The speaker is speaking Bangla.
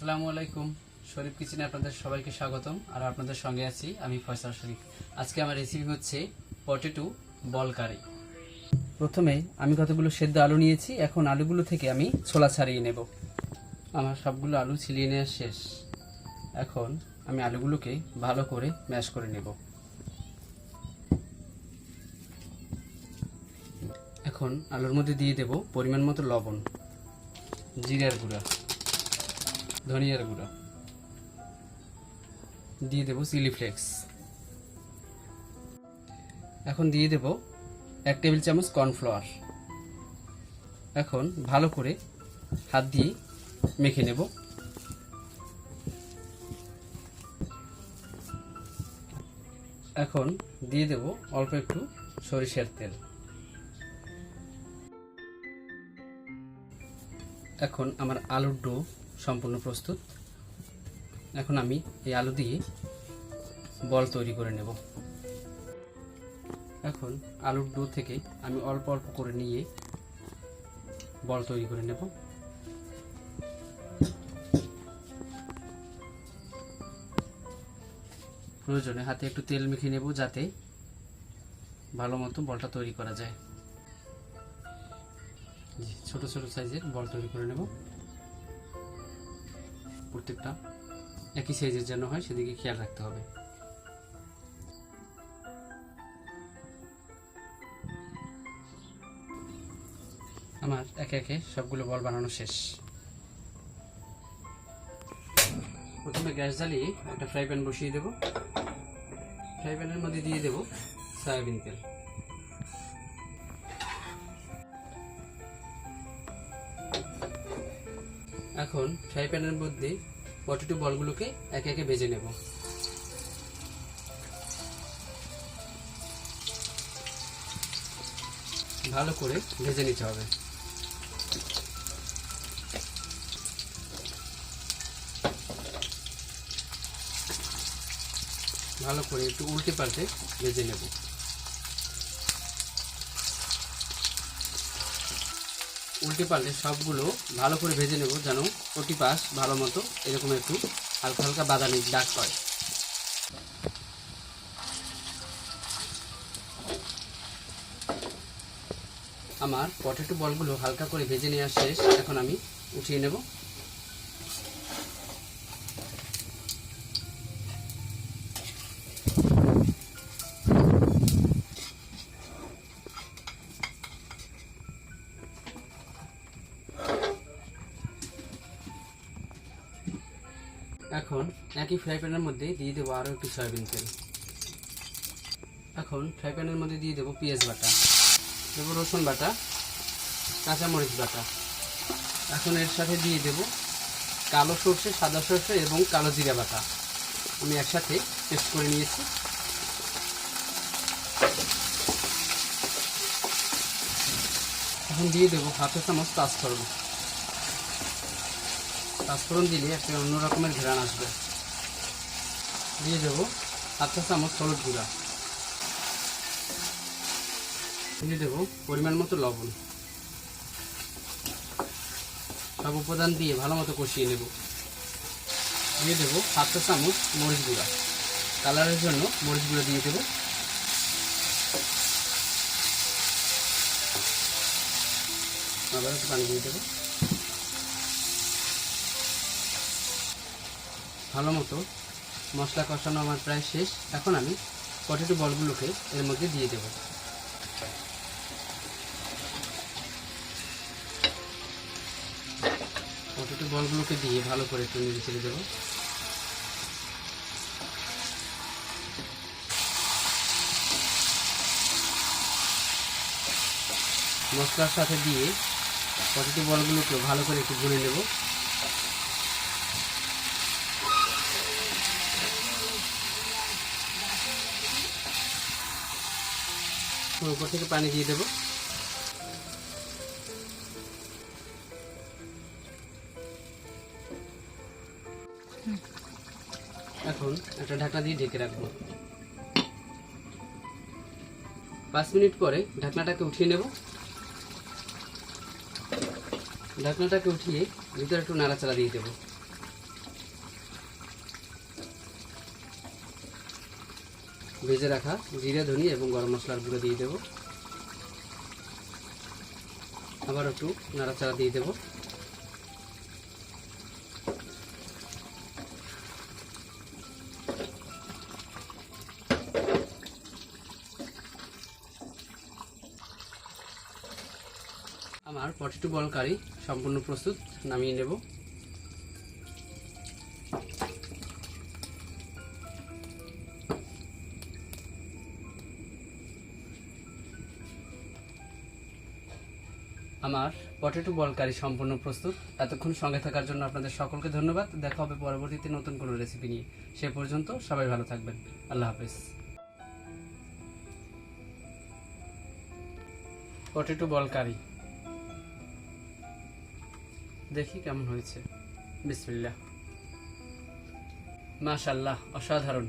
আসসালামু আলাইকুম। শরীফ কিচেনে আপনাদের সবাইকে স্বাগতম। আর আপনাদের সঙ্গে আছি আমি ফয়সাল শরীফ। আজকে আমার রেসিপি হচ্ছে পটেটো বল কারি। প্রথমে আমি কতগুলো সেদ্ধ আলু নিয়েছি। এখন আলুগুলো থেকে আমি ছোলা ছাড়িয়ে নেব। আমার সবগুলো আলু ছিলিয়ে নেওয়া শেষ। এখন আমি আলুগুলোকে ভালো করে ম্যাশ করে নেব। এখন আলুর মধ্যে দিয়ে দেব পরিমাণ মতো লবণ, জিরার গুঁড়া। ধনিয়ার গুঁড়া। দিয়ে দেব চিলি ফ্লেক্স এখন দিয়ে দেব এক টেবিল চামচ কর্নফ্লাওয়ার এখন ভালো করে হাত দিয়ে মেখে নেব। এখন দিয়ে দেব অল্প একটু সরিষার তেল। এখন আমার আলুর ডো সম্পূর্ণ প্রস্তুত। এখন আমি এই আলু দিয়ে বল তৈরি করে নেব। এখন আলুর ডো থেকে আমি অল্প অল্প করে নিয়ে বল তৈরি করে নেব। প্রয়োজনে হাতে একটু তেল মেখে নেব যাতে ভালো মতো বলটা তৈরি করা যায়। ছোট ছোট সাইজের বল তৈরি করে নেব। প্রত্যেকটা। একই সাইজের যেন হয়, সেদিকে খেয়াল রাখতে হবে। আমার একে একে সবগুলো বল বানানো শেষ। প্রথমে গ্যাস জ্বালিয়ে একটা ফ্রাই প্যান বসিয়ে দেব। ফ্রাই প্যানের মধ্যে দিয়ে দেব সয়াবিন তেল। এখন ফ্রাই প্যানের মধ্যে পটেটো বলগুলোকে একে একে ভেজে নেব। ভালো করে ভেজে নিতে হবে। ভালো করে একটু উল্টে পাল্টে ভেজে নেব। উল্টে পাল্টে সবগুলো ভালো করে ভেজে নেব যেন প্রতি পাশ ভালো মতো এরকম একটু হালকা হালকা বাদামি দাগ হয় আমার পটেটো বলগুলো হালকা করে ভেজে নেওয়া শেষ। এখন আমি উঠিয়ে নেব। এখন একই ফ্রাই প্যানের মধ্যে দিয়ে দেবো আরও একটু সয়াবিন তেল। এখন ফ্রাই প্যানের মধ্যে দিয়ে দেবো পেঁয়াজ বাটা। দেবো রসুন বাটা, কাঁচামরিচ বাটা। এখন এর সাথে দিয়ে দেব কালো সর্ষে, সাদা সর্ষে এবং কালো জিরা বাটা। আমি একসাথে পেস্ট করে নিয়েছি। এখন দিয়ে দেবো হাফ চামচ পাঁচফোড়ন। পাঁচফোড়ন দিলে একটা অন্য রকমের ঘেরান আসবে। দিয়ে দেবো চা চামচ হলুদ গুঁড়া। দিয়ে দেবো পরিমাণ মতো লবণ। সব উপাদান দিয়ে ভালো মতো কষিয়ে নেব। দিয়ে দেবো হাফ চা চামচ মরিচ গুঁড়া। কালারের জন্য মরিচ গুঁড়া দিয়ে দেবো। আবার একটু পানি দিয়ে দেবো। ভালো মতো মশলা কষানো আমার প্রায় শেষ। এখন আমি পটেটো বলগুলোকে এর মধ্যে দিয়ে দেবো। পটেটো বলগুলোকে দিয়ে ভালো করে একটু নেড়ে ছেড়ে দেবো। মশলার সাথে দিয়ে পটেটো বলগুলোকে ভালো করে একটু ভুনে নেব। উপর থেকে পানি দিয়ে দেবো। এখন একটা ঢাকনা দিয়ে ঢেকে রাখব। পাঁচ মিনিট পরে ঢাকনাটাকে উঠিয়ে নেব। ঢাকনাটাকে উঠিয়ে ভিতরে একটু নাড়াচাড়া দিয়ে দেবো। ভেজে রাখা জিরে, ধনি এবং গরম মশলার গুঁড়ো দিয়ে দেব। আবার একটু নাড়াচাড়া দিয়ে দেব। আমার পটেটো বল কারি সম্পূর্ণ প্রস্তুত, নামিয়ে নেব। আমার পটেটো বল কারি সম্পূর্ণ প্রস্তুত। এতক্ষণ সঙ্গে থাকার জন্য আপনাদের সকলকে ধন্যবাদ। দেখা হবে পরবর্তীতে নতুন কোনো রেসিপি নিয়ে। সে পর্যন্ত সবাই ভালো থাকবেন। আল্লাহ হাফেজ। পটেটো বল কারি দেখি কেমন হয়েছে। বিসমিল্লাহ। মাশাল্লাহ অসাধারণ।